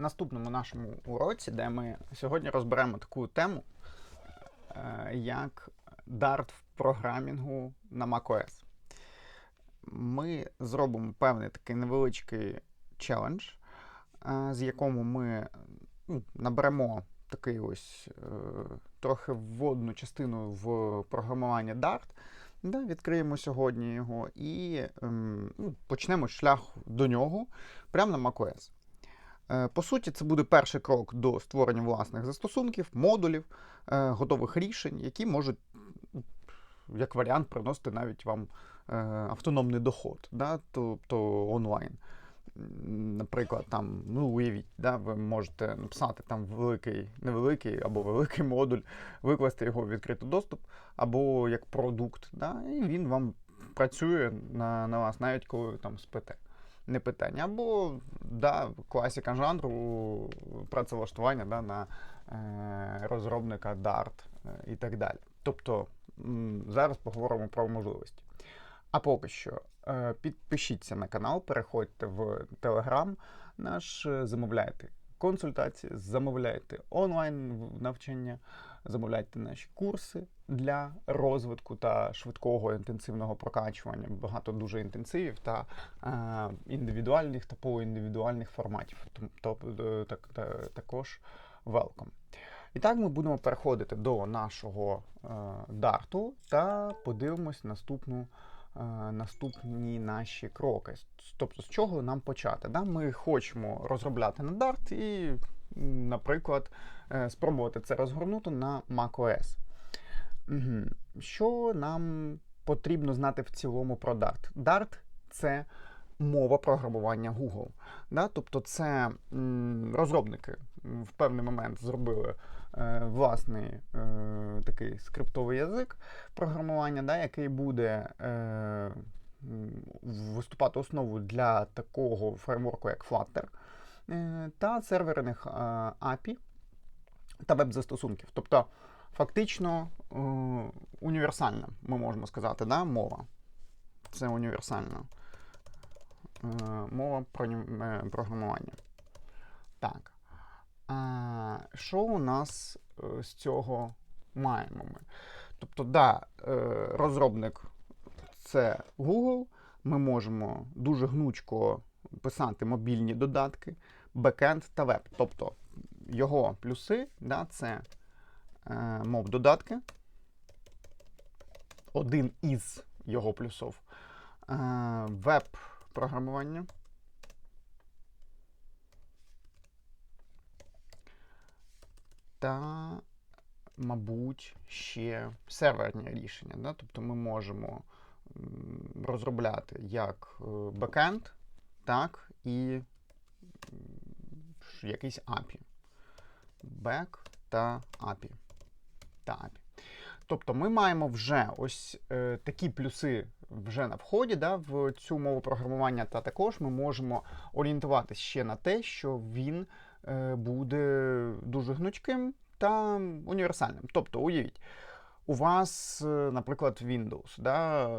наступному нашому уроці, де ми сьогодні розберемо таку тему, е, як Dart в програмінгу на macOS. Ми зробимо певний такий невеличкий челендж, е, з якому ми ну, наберемо такий ось е, трохи вводну частину в програмування Dart. Да, відкриємо сьогодні його і ем, ну, почнемо шлях до нього прямо на macOS. Е, По суті, це буде перший крок до створення власних застосунків, модулів, е, готових рішень, які можуть, ну, як варіант, приносити навіть вам е, автономний доход, да, тобто онлайн. Наприклад, там, ну уявіть, да, ви можете написати там великий, невеликий або великий модуль, викласти його в відкритий доступ, або як продукт, да, і він вам працює на, на вас, навіть коли ви там спите. Не питання. Або да, класіка жанру працевлаштування да, на е, розробника Dart е, і так далі. Тобто зараз поговоримо про можливості. А поки що е, підпишіться на канал, переходьте в Telegram наш, е, замовляйте консультації, замовляйте онлайн навчання, замовляйте наші курси для розвитку та швидкого інтенсивного прокачування. Багато дуже інтенсивів та е, індивідуальних та полуіндивідуальних форматів. Тобто так, та- також welcome. І так ми будемо переходити до нашого е, дарту та подивимось наступну, наступні наші кроки. Тобто, з чого нам почати? Да? Ми хочемо розробляти на Dart і, наприклад, е, спробувати це розгорнути на macOS. Угу. Що нам потрібно знати в цілому про Dart? Dart це мова програмування Google. Да? Тобто, це розробники в певний момент зробили е, власний е, такий скриптовий язик програмування, да, який буде е, виступати основою для такого фреймворку, як Flutter, е, та серверних е, API та веб-застосунків. Тобто, фактично е, універсальна, ми можемо сказати, да, мова. Це універсальна е, мова про, е, програмування. Так. Що у нас е, з цього маємо ми? Тобто, да, е, розробник це Google. Ми можемо дуже гнучко писати мобільні додатки, бекенд та веб. Тобто його плюси да, це е, мов додатки. Один із його плюсів. Е, веб-програмування. Та, мабуть, ще серверні рішення. Да? Тобто ми можемо розробляти як е, бекенд, так і якийсь API. Бек та API. Та API. Тобто ми маємо вже ось е, такі плюси вже на вході да, в цю мову програмування, та також ми можемо орієнтуватися ще на те, що він буде дуже гнучким та універсальним. Тобто, уявіть, у вас, е, наприклад, Windows, да, е,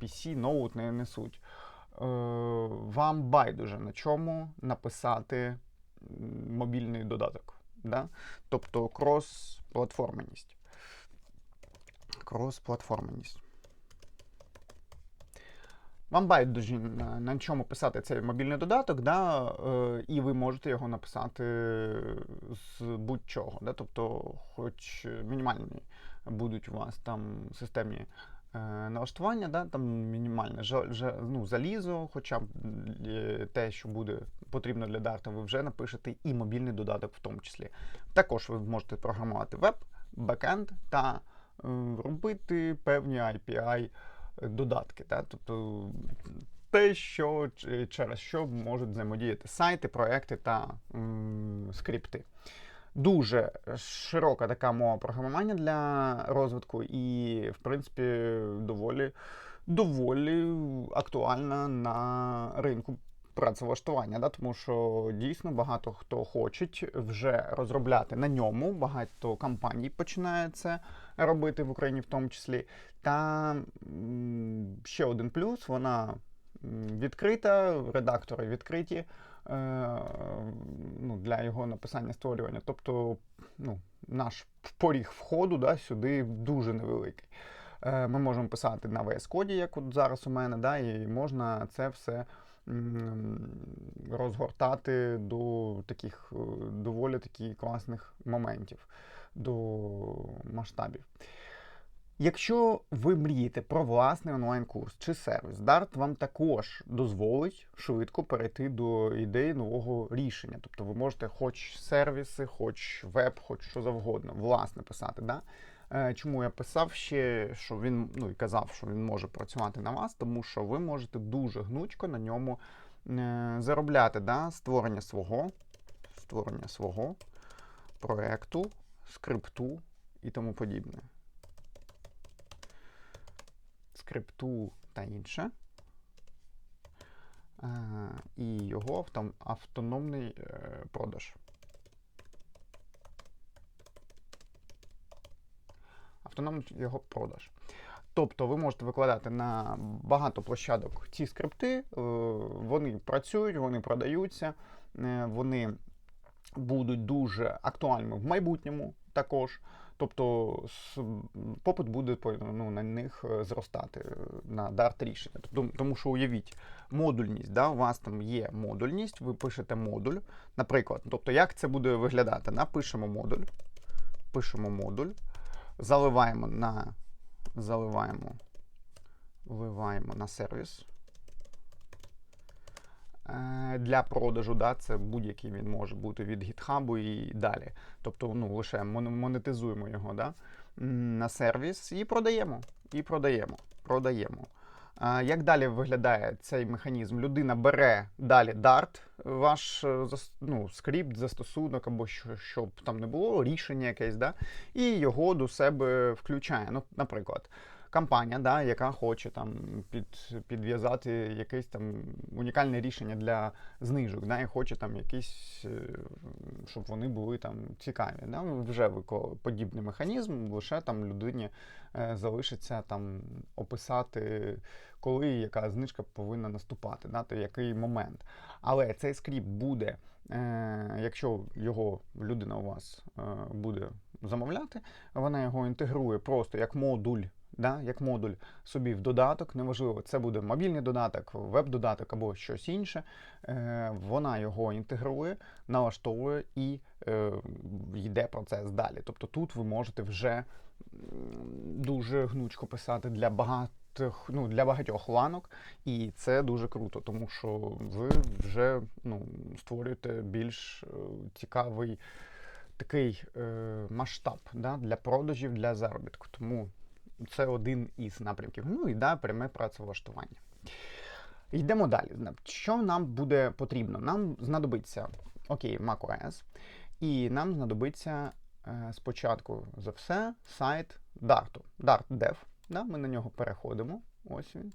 PC, ноут не несуть. Е, Вам байдуже на чому написати мобільний додаток. Да? Тобто крос-платформеність. Крос-платформеність. Вам байдуже на, на чому писати цей мобільний додаток, да, е, і ви можете його написати з будь-чого. Да? Тобто, хоч мінімальні будуть у вас там системні е, налаштування, да? там мінімальне жа- жа- ну, залізо, хоча б е, те, що буде потрібно для Dart, ви вже напишете, і мобільний додаток в тому числі. Також ви можете програмувати веб, бекенд та е, робити певні API додатки. Та? Тобто те, що через що можуть взаємодіяти сайти, проекти та скрипти. Дуже широка така мова програмування для розвитку, і, в принципі, доволі, доволі актуальна на ринку працевлаштування, да? тому що дійсно багато хто хоче вже розробляти на ньому. Багато компаній починає це робити в Україні в тому числі. Та ще один плюс: вона відкрита, редактори відкриті. Е, для його написання створювання. Тобто, ну, наш поріг входу да, сюди дуже невеликий. Е, Ми можемо писати на VS Code, як от зараз у мене, да, і можна це все розгортати до таких е, доволі таки класних моментів, до масштабів. Якщо ви мрієте про власний онлайн-курс чи сервіс, Dart вам також дозволить швидко перейти до ідеї нового рішення. Тобто ви можете хоч сервіси, хоч веб, хоч що завгодно, власне писати. Да? Е, Чому я писав ще, що він ну і казав, що він може працювати на вас, тому що ви можете дуже гнучко на ньому е, заробляти да? створення свого, створення свого проекту, скрипту і тому подібне скрипту та інше. Е, І його автономний продаж. Автономний його продаж. Тобто ви можете викладати на багато площадок ці скрипти, е, вони працюють, вони продаються, е, вони будуть дуже актуальними в майбутньому також. Тобто попит буде ну, на них е, зростати на Dart рішення. Тобто, тому що уявіть, модульність, да, у вас там є модульність, ви пишете модуль. Наприклад, тобто, як це буде виглядати? Напишемо модуль, пишемо модуль, заливаємо на заливаємо, вливаємо на сервіс. Е, Для продажу, да, це будь-який він може бути від гітхабу і далі. Тобто, ну, лише монетизуємо його да, на сервіс і продаємо. І продаємо. продаємо. Як далі виглядає цей механізм? Людина бере далі дарт, ваш е, ну, скрипт, застосунок або що, щоб там не було, рішення якесь, да, і його до себе включає. Ну, наприклад, компанія, да, яка хоче там під, підв'язати якесь там унікальне рішення для знижок, да, і хоче там якісь, е, щоб вони були там цікаві. Да, вже вико- подібний механізм, лише там людині е, залишиться там описати, коли яка знижка повинна наступати, да, то який момент. Але цей скрипт буде, е, якщо його людина у вас буде замовляти, вона його інтегрує просто як модуль. Да, як модуль собі в додаток, неважливо, це буде мобільний додаток, веб-додаток або щось інше. Е, вона його інтегрує, налаштовує і е, йде процес далі. Тобто тут ви можете вже дуже гнучко писати для багатих, ну, для багатьох ланок, і це дуже круто, тому що ви вже ну, створюєте більш е, цікавий такий е, масштаб да, для продажів, для заробітку. Тому це один із напрямків. Ну і да, пряме працевлаштування. Йдемо далі. Що нам буде потрібно? Нам знадобиться окей, macOS, і нам знадобиться е, спочатку за все сайт Dart. Dart. Да? Ми на нього переходимо. Ось він.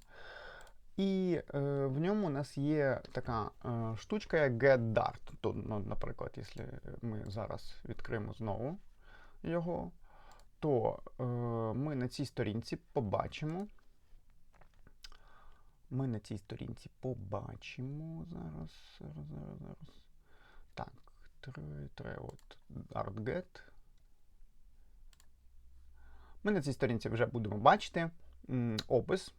І е, в ньому у нас є така е, штучка, як GetDart. Тут, ну, наприклад, якщо ми зараз відкриємо знову його, то е, ми на цій сторінці побачимо. Ми на цій сторінці побачимо зараз. Зараз, зараз, зараз. Так, треба от ArtGet. Ми на цій сторінці вже будемо бачити м, опис,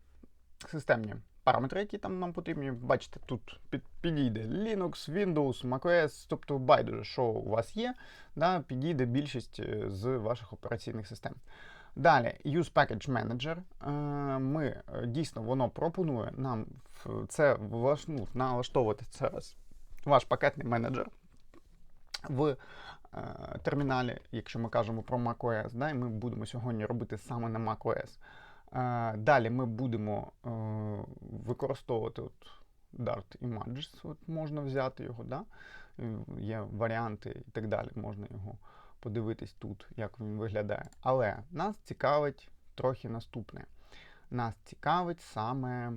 системні параметри, які там нам потрібні. Бачите, тут під, підійде Linux, Windows, macOS, тобто байдуже, що у вас є, да, підійде більшість е, з ваших операційних систем. Далі, Use Package Manager. Е, Ми е, дійсно воно пропонує нам це ну, налаштовувати через ваш пакетний менеджер в терміналі, якщо ми кажемо про macOS, да, і ми будемо сьогодні робити саме на macOS. Далі ми будемо е, використовувати от Dart Images, от можна взяти його, да? Е, є варіанти і так далі, можна його подивитись тут, як він виглядає. Але нас цікавить трохи наступне. Нас цікавить саме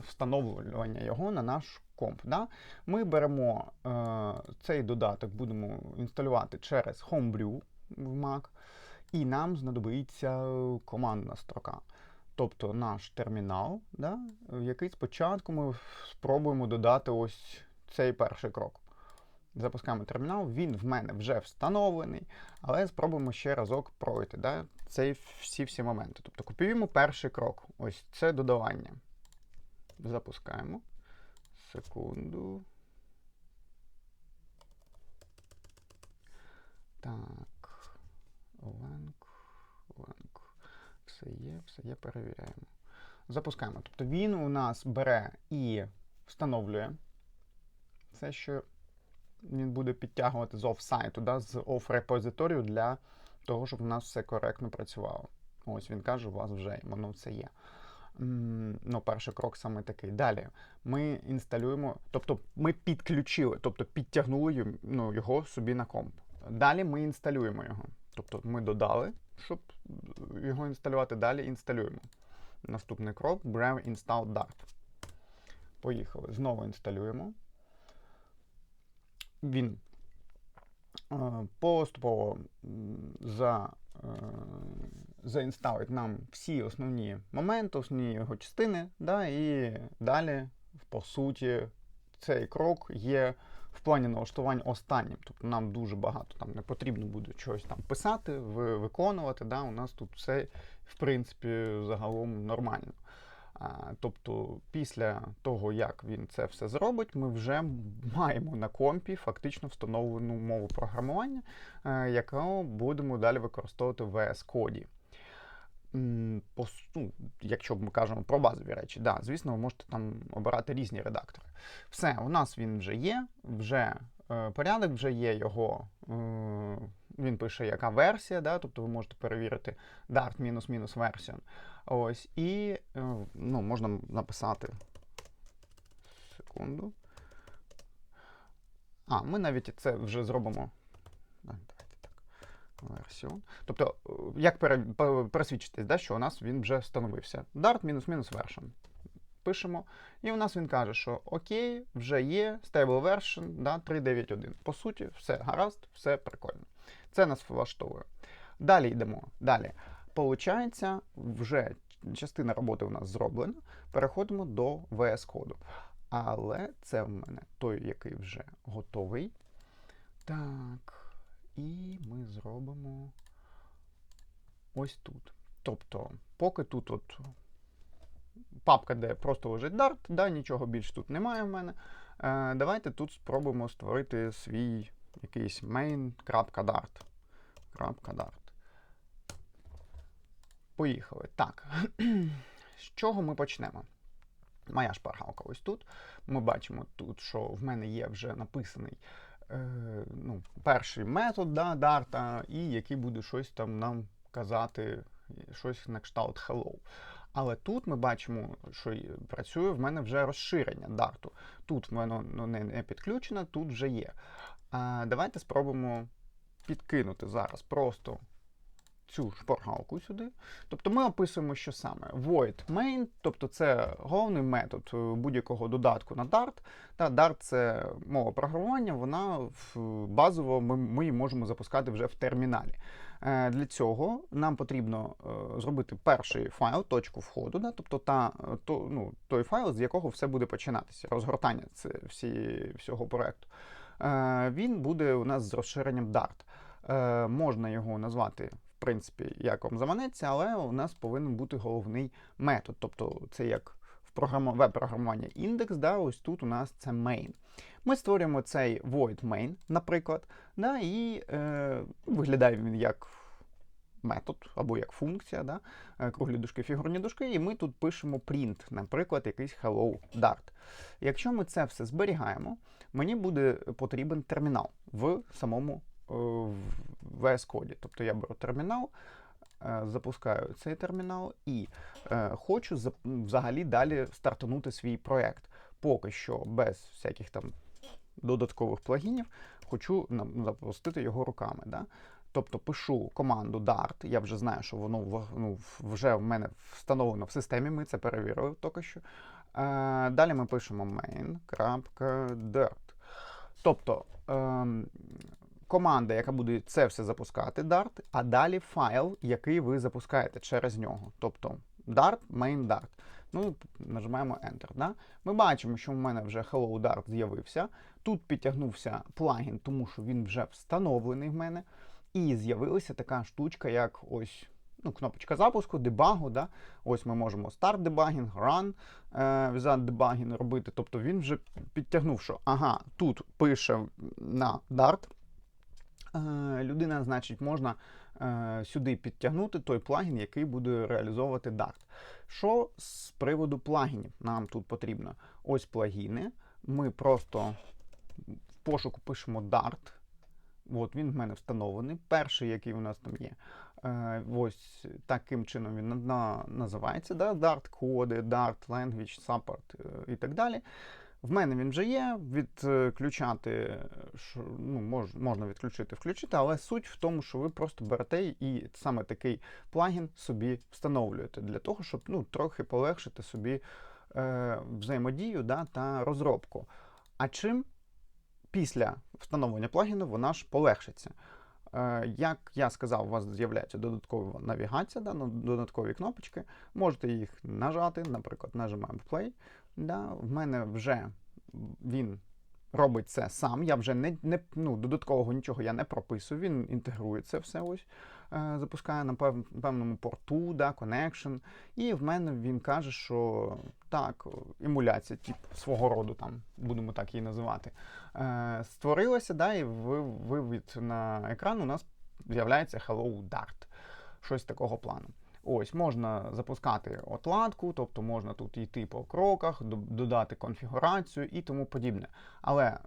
встановлювання його на наш комп. Да? Ми беремо е, цей додаток, будемо інсталювати через Homebrew в Mac, і нам знадобиться командна строка. Тобто наш термінал, да, в який спочатку ми спробуємо додати ось цей перший крок. Запускаємо термінал, він в мене вже встановлений, але спробуємо ще разок пройти да, цей всі всі моменти. Тобто копіюємо перший крок. Ось це додавання. Запускаємо. Секунду. Так. Ленк, ленк. Все є, все є, перевіряємо. Запускаємо. Тобто він у нас бере і встановлює все, що він буде підтягувати з офсайту, да, з оф-репозиторію для того, щоб у нас все коректно працювало. Ось він каже, у вас вже воно все є. Ну, перший крок саме такий. Далі ми інсталюємо, тобто ми підключили, тобто підтягнули ну, його собі на комп. Далі ми інсталюємо його. Тобто ми додали, щоб його інсталювати, далі інсталюємо. Наступний крок Brave Install Dart. Поїхали. Знову інсталюємо. Він е, поступово за, е, заінсталить нам всі основні моменти, основні його частини, да, і далі, по суті, цей крок є в плані налаштувань останнім. Тобто нам дуже багато там не потрібно буде чогось там писати, виконувати. Да, у нас тут все, в принципі, загалом нормально. А, Тобто, після того, як він це все зробить, ми вже маємо на компі фактично встановлену мову програмування, е, яку будемо далі використовувати в VS Code. М, по ну, якщо ми кажемо про базові речі, да, звісно, ви можете там обирати різні редактори. Все, у нас він вже є, вже е, порядок, вже є його. Е, він пише, яка версія, да, тобто ви можете перевірити Dart версію. Ось, і е, ну, можна написати. Секунду. А, ми навіть це вже зробимо. Версіон. Тобто, е, як пересвідчитись, да, що у нас він вже встановився. Dart мінус-мінус version. Пишемо. І у нас він каже, що окей, вже є stable version да, 3.9.1. По суті, все гаразд, все прикольно. Це нас влаштовує. Далі йдемо. Далі. Получається, вже частина роботи у нас зроблена. Переходимо до VS коду. Але це в мене той, який вже готовий. Так. І ми зробимо ось тут. Тобто, поки тут от папка, де просто лежить Dart, да, нічого більш тут немає в мене. Е, давайте тут спробуємо створити свій якийсь main.dart. .dart. Поїхали. Так. З чого ми почнемо? Моя шпаргалка ось тут. Ми бачимо тут, що в мене є вже написаний ну, перший метод да, Дарта, і який буде щось там нам казати, щось на кшталт hello. Але тут ми бачимо, що працює в мене вже розширення дарту. Тут воно ну, не, не підключено, тут вже є. А, давайте спробуємо підкинути зараз просто цю шпаргалку сюди. Тобто ми описуємо, що саме void main, тобто це головний метод е, будь-якого додатку на Dart. Та Dart це мова програмування, вона базово ми, ми її можемо запускати вже в терміналі. Е, Для цього нам потрібно е, зробити перший файл, точку входу, да, тобто та, то, ну, той файл, з якого все буде починатися, розгортання це всі, всього проекту. Е, Він буде у нас з розширенням Dart. Можна його назвати, принципі, як вам заманеться, але у нас повинен бути головний метод. Тобто, це як в програма- веб-програмуванні індекс, да, ось тут у нас це main. Ми створюємо цей void main, наприклад, да, і е, виглядає він як метод або як функція, да, е, круглі дужки, фігурні дужки, і ми тут пишемо print, наприклад, якийсь hello Dart. Якщо ми це все зберігаємо, мені буде потрібен термінал в самому в VS коді. Тобто я беру термінал, е, запускаю цей термінал і е, хочу взагалі далі стартанути свій проєкт. Поки що без всяких там додаткових плагінів, хочу запустити його руками. Да? Тобто пишу команду Dart, я вже знаю, що воно ну, вже в мене встановлено в системі, ми це перевірили тільки що. Е, далі ми пишемо main.dirt. Тобто ем, команда, яка буде це все запускати, Dart, а далі файл, який ви запускаєте через нього. Тобто Dart, main Dart. Ну, нажимаємо Enter. Да? Ми бачимо, що в мене вже Hello Dart з'явився. Тут підтягнувся плагін, тому що він вже встановлений в мене. І з'явилася така штучка, як ось ну, кнопочка запуску, дебагу. Да? Ось ми можемо debugging, run е, without debugging робити. Тобто він вже підтягнув, що ага, тут пише на Dart. Е, людина, значить, можна е, сюди підтягнути той плагін, який буде реалізовувати Dart. Що з приводу плагінів нам тут потрібно? Ось плагіни. Ми просто в пошуку пишемо Dart. От він в мене встановлений. Перший, який у нас там є. Е, ось таким чином він на, на, називається. Да? Dart коди, Dart Language Support і так далі. В мене він вже є. Відключати ну, мож, можна відключити, включити, але суть в тому, що ви просто берете і саме такий плагін собі встановлюєте для того, щоб ну, трохи полегшити собі е, взаємодію да, та розробку. А чим після встановлення плагіну вона ж полегшиться? Е, Як я сказав, у вас з'являється додаткова навігація, да, ну, додаткові кнопочки. Можете їх нажати, наприклад, нажимаємо Play. Да, В мене вже він робить це сам. Я вже не, не ну, додаткового нічого я не прописую. Він інтегрує це все ось, е, запускає на пев, певному порту, да, connection. І в мене він каже, що так, емуляція, тип свого роду, там, будемо так її називати, е, створилася, да, і вивід на екран у нас з'являється Hello Dart. Щось такого плану. Ось, можна запускати отладку, тобто можна тут йти по кроках, додати конфігурацію і тому подібне. Але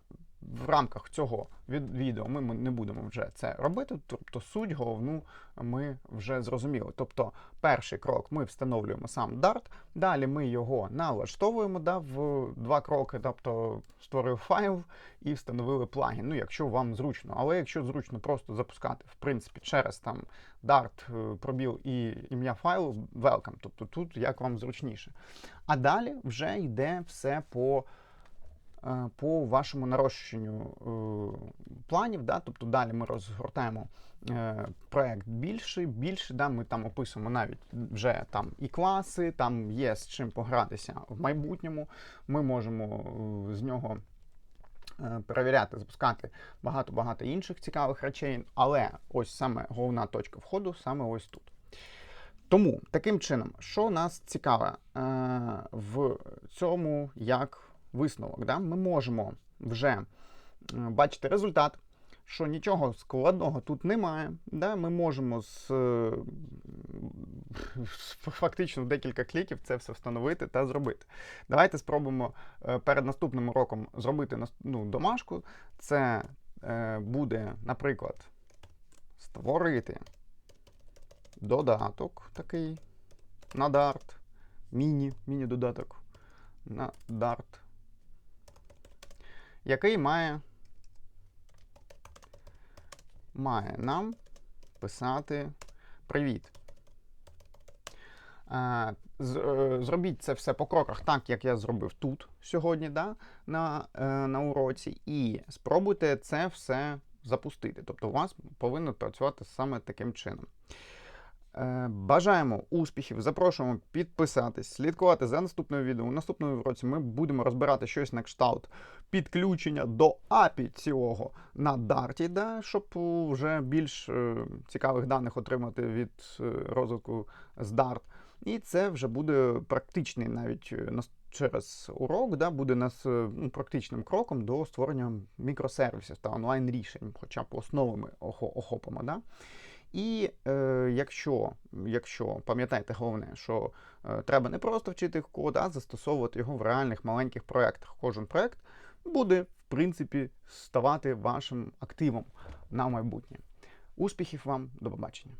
в рамках цього відео ми не будемо вже це робити. Тобто суть головну ми вже зрозуміли. Тобто, перший крок ми встановлюємо сам Dart, далі ми його налаштовуємо да, в два кроки, тобто створив файл і встановили плагін. Ну, якщо вам зручно. Але якщо зручно просто запускати, в принципі, через там Dart, е, пробіл і ім'я файлу, welcome. Тобто тут як вам зручніше. А далі вже йде все по. Е, по вашому нарощенню е, планів. Да? Тобто далі ми розгортаємо е, проект більший, більше, да? ми там описуємо навіть вже там і класи, там є з чим погратися в майбутньому. Ми можемо з нього. Перевіряти, запускати багато-багато інших цікавих речей, але ось саме головна точка входу саме ось тут. Тому таким чином, що нас цікаве в цьому, як висновок. Да? Ми можемо вже бачити результат, що нічого складного тут немає. Да? Ми можемо з фактично декілька кліків це все встановити та зробити. Давайте спробуємо е, перед наступним уроком зробити ну, домашку. Це е, буде, наприклад, створити додаток такий на Dart, міні, міні-додаток на Dart який має має нам писати привіт. Е, е, зробіть це все по кроках, так як я зробив тут сьогодні, да, на е, на уроці, і спробуйте це все запустити. Тобто у вас повинно працювати саме таким чином. Е, бажаємо успіхів, запрошуємо підписатись, слідкувати за наступним відео. У наступному році ми будемо розбирати щось на кшталт підключення до API цілого на Дарті, да, щоб вже більш е, цікавих даних отримати від е, розвитку з Dart. І це вже буде практичний навіть через урок, да, буде нас ну, практичним кроком до створення мікросервісів та онлайн рішень, хоча б основами охопимо. Да. І е, якщо якщо пам'ятаєте головне, що е, треба не просто вчити код, а застосовувати його в реальних маленьких проєктах. Кожен проєкт буде, в принципі, ставати вашим активом на майбутнє. Успіхів вам, до побачення!